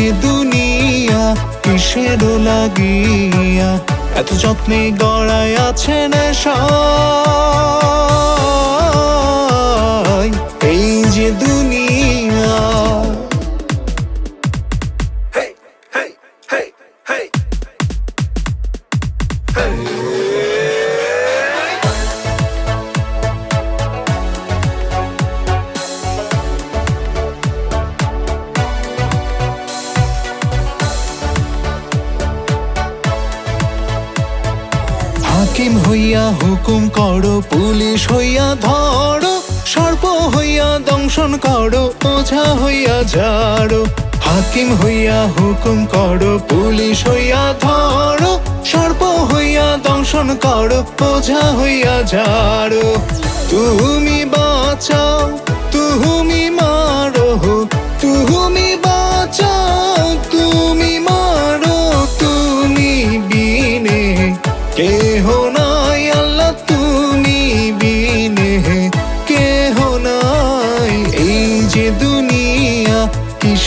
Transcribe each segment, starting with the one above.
যে দুনিয়া কিসের লাগিয়া? এত যত্নে গড়ায় আছে এই যে দুনিয়া হাকিম হইয়া হুকুম করো, পুলিশ হইয়া ধরো, সর্প হইয়া দংশন করো, ওঝা হইয়া ঝাড়ো। হাকিম হইয়া হুকুম করো, পুলিশ হইয়া ধরো, সর্প হইয়া দংশন করো, ওঝা হইয়া ঝাড়ো। তুমি বাঁচাও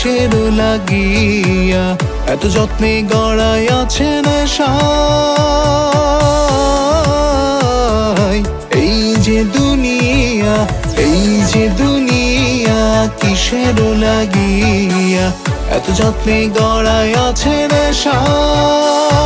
কিসের লাগিয়া এত যত্নে গড়াই আছে এই যে দুনিয়া, এই যে দুনিয়া কিসের লাগিয়া এত যত্নে গড়াই আছে নেশায়